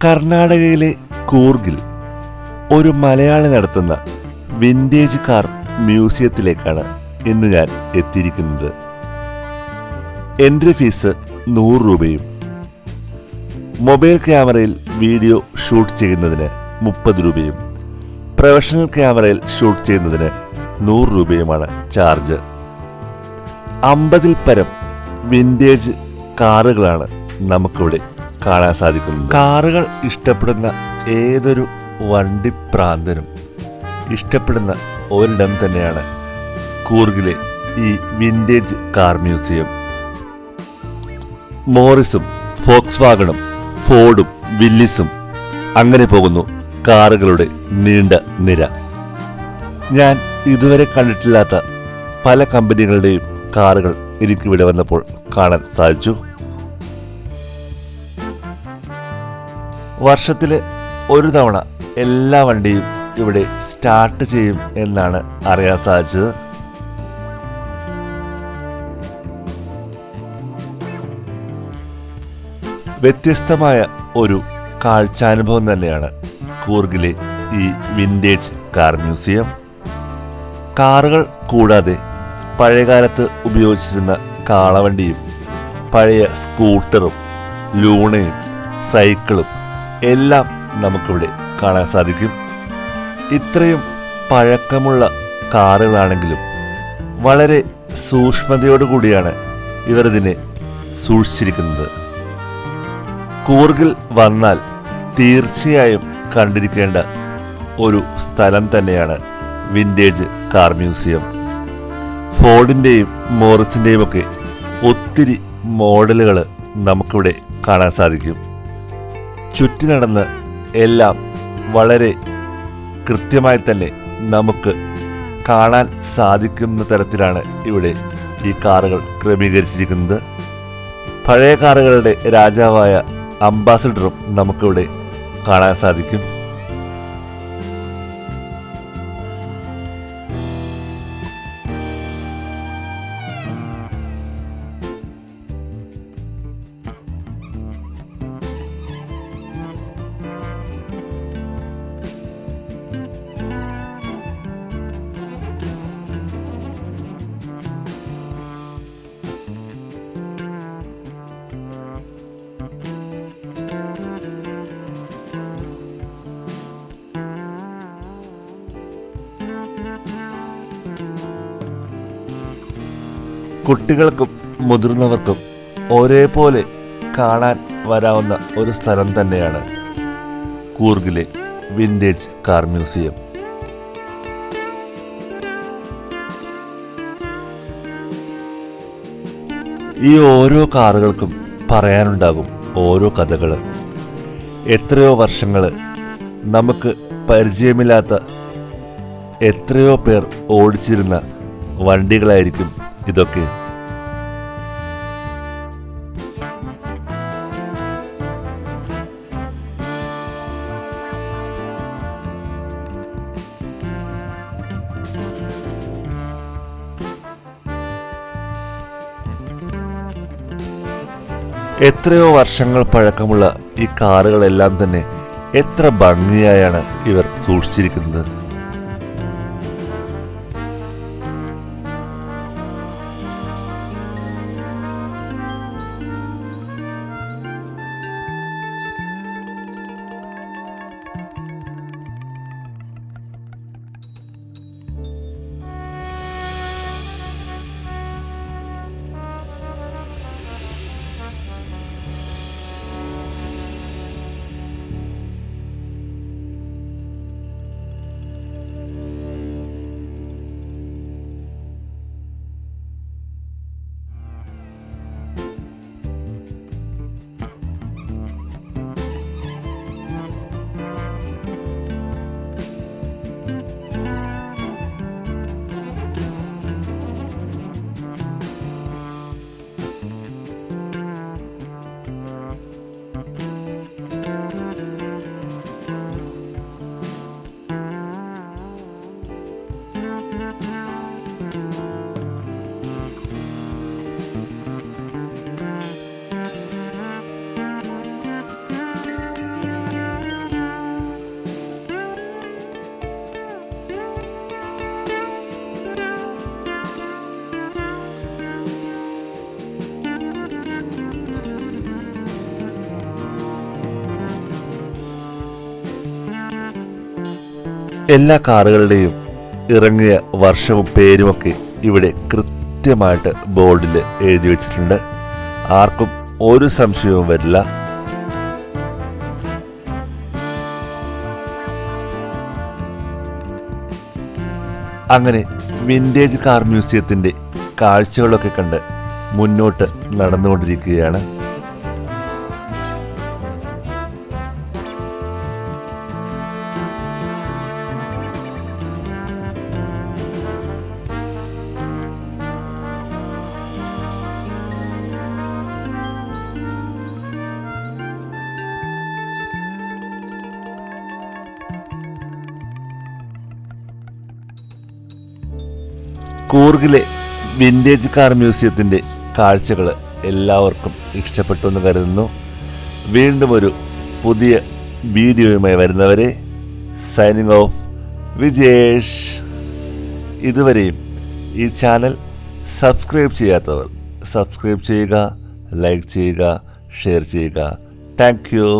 കർണാടകയിലെ കൂർഗിൽ ഒരു മലയാളി നടത്തുന്ന വിന്റേജ് കാർ മ്യൂസിയത്തിലേക്കാണ് ഇന്ന് ഞാൻ എത്തിയിരിക്കുന്നത്. എൻട്രി ഫീസ് നൂറ് രൂപയും മൊബൈൽ ക്യാമറയിൽ വീഡിയോ ഷൂട്ട് ചെയ്യുന്നതിന് മുപ്പത് രൂപയും പ്രൊഫഷണൽ ക്യാമറയിൽ ഷൂട്ട് ചെയ്യുന്നതിന് നൂറ് രൂപയുമാണ് ചാർജ്. അമ്പതിൽ പരം വിന്റേജ് കാറുകളാണ് നമുക്കിവിടെ കാണാൻ സാധിക്കുന്നു കാറുകൾ ഇഷ്ടപ്പെടുന്ന ഏതൊരു വണ്ടി പ്രാന്തനും ഇഷ്ടപ്പെടുന്ന ഒരിടം തന്നെയാണ് കൂർഗിലെ ഈ വിന്റേജ് കാർ മ്യൂസിയം. മോറിസും ഫോക്സ് വാഗണും ഫോർഡും വില്ലിസും അങ്ങനെ പോകുന്നു കാറുകളുടെ നീണ്ട നിര. ഞാൻ ഇതുവരെ കണ്ടിട്ടില്ലാത്ത പല കമ്പനികളുടെയും കാറുകൾ എനിക്ക് ഇവിടെ വന്നപ്പോൾ കാണാൻ സാധിച്ചു. വർഷത്തിൽ ഒരു തവണ എല്ലാ വണ്ടിയും ഇവിടെ സ്റ്റാർട്ട് ചെയ്യും എന്നാണ് അറിയാൻ സാധിച്ചത്. വ്യത്യസ്തമായ ഒരു കാഴ്ചാനുഭവം തന്നെയാണ് കൂർഗിലെ ഈ വിന്റേജ് കാർ മ്യൂസിയം. കാറുകൾ കൂടാതെ പഴയകാലത്ത് ഉപയോഗിച്ചിരുന്ന കാളവണ്ടിയും പഴയ സ്കൂട്ടറും ലൂണയും സൈക്കിളും എല്ലാം നമുക്കിവിടെ കാണാൻ സാധിക്കും. ഇത്രയും പഴക്കമുള്ള കാറുകളാണെങ്കിലും വളരെ സൂക്ഷ്മതയോടുകൂടിയാണ് ഇവർ ഇതിനെ സൂക്ഷിച്ചിരിക്കുന്നത്. കൂർഗിൽ വന്നാൽ തീർച്ചയായും കണ്ടിരിക്കേണ്ട ഒരു സ്ഥലം തന്നെയാണ് വിന്റേജ് കാർ മ്യൂസിയം. ഫോർഡിന്റെയും മോറിസിന്റെയും ഒക്കെ ഒത്തിരി മോഡലുകൾ നമുക്കിവിടെ കാണാൻ സാധിക്കും. ചുറ്റി നടന്ന് എല്ലാം വളരെ കൃത്യമായി തന്നെ നമുക്ക് കാണാൻ സാധിക്കുന്ന തരത്തിലാണ് ഇവിടെ ഈ കാറുകൾ ക്രമീകരിച്ചിരിക്കുന്നത്. പഴയ കാറുകളുടെ രാജാവായ അംബാസഡറും നമുക്കിവിടെ കാണാൻ സാധിക്കും. കുട്ടികൾക്കും മുതിർന്നവർക്കും ഒരേപോലെ കാണാൻ വരാവുന്ന ഒരു സ്ഥലം തന്നെയാണ് കൂർഗിലെ വിന്റേജ് കാർ മ്യൂസിയം. ഈ ഓരോ കാറുകൾക്കും പറയാനുണ്ടാകും ഓരോ കഥകൾ. എത്രയോ വർഷങ്ങൾ നമുക്ക് പരിചയമില്ലാത്ത എത്രയോ പേർ ഓടിച്ചിരുന്ന വണ്ടികളായിരിക്കും ഇതൊക്കെ. എത്രയോ വർഷങ്ങൾ പഴക്കമുള്ള ഈ കാറുകളെല്ലാം തന്നെ എത്ര ഭംഗിയായാണ് ഇവർ സൂക്ഷിച്ചിരിക്കുന്നത്. എല്ലാ കാറുകളുടെയും ഇറങ്ങിയ വർഷവും പേരുമൊക്കെ ഇവിടെ കൃത്യമായിട്ട് ബോർഡിൽ എഴുതി വെച്ചിട്ടുണ്ട്. ആർക്കും ഒരു സംശയവും വരില്ല. അങ്ങനെ വിന്റേജ് കാർ മ്യൂസിയത്തിന്റെ കാഴ്ചകളൊക്കെ കണ്ട് മുന്നോട്ട് നടന്നുകൊണ്ടിരിക്കുകയാണ്. കൂർഗിലെ വിന്റേജ് കാർ മ്യൂസിയത്തിന്റെ കാഴ്ചകൾ എല്ലാവർക്കും ഇഷ്ടപ്പെട്ടു എന്ന് കരുതുന്നു. വീണ്ടും ഒരു പുതിയ വീഡിയോയുമായി വരുന്നവരെ സൈനിങ് ഓഫ് വിജേഷ്. ഇതുവരെയും ഈ ചാനൽ സബ്സ്ക്രൈബ് ചെയ്യാത്തവർ സബ്സ്ക്രൈബ് ചെയ്യുക ലൈക്ക് ചെയ്യുക ഷെയർ ചെയ്യുക. Thank you